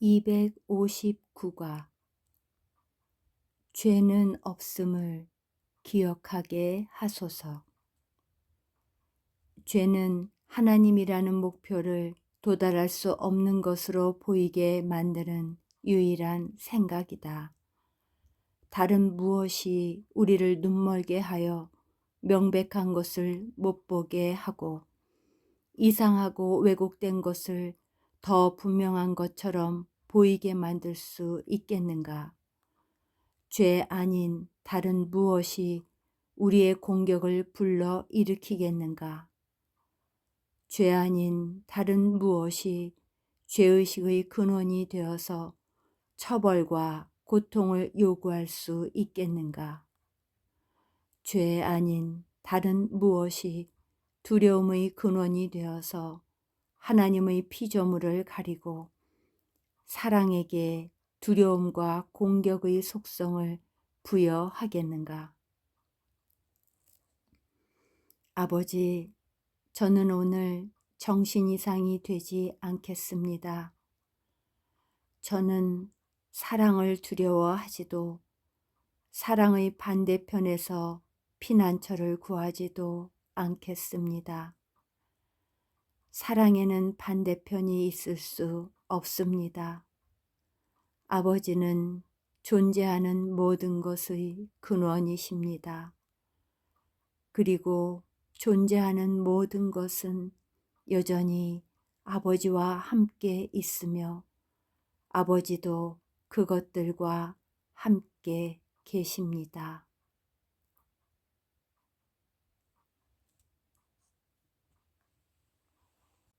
259가 죄는 없음을 기억하게 하소서. 죄는 하나님이라는 목표를 도달할 수 없는 것으로 보이게 만드는 유일한 생각이다. 다른 무엇이 우리를 눈멀게 하여 명백한 것을 못 보게 하고 이상하고 왜곡된 것을 더 분명한 것처럼 보이게 만들 수 있겠는가? 죄 아닌 다른 무엇이 우리의 공격을 불러 일으키겠는가? 죄 아닌 다른 무엇이 죄의식의 근원이 되어서 처벌과 고통을 요구할 수 있겠는가? 죄 아닌 다른 무엇이 두려움의 근원이 되어서 하나님의 피조물을 가리고 사랑에게 두려움과 공격의 속성을 부여하겠는가? 아버지, 저는 오늘 정신 이상이 되지 않겠습니다. 저는 사랑을 두려워하지도 사랑의 반대편에서 피난처를 구하지도 않겠습니다. 사랑에는 반대편이 있을 수 없습니다. 아버지는 존재하는 모든 것의 근원이십니다. 그리고 존재하는 모든 것은 여전히 아버지와 함께 있으며 아버지도 그것들과 함께 계십니다.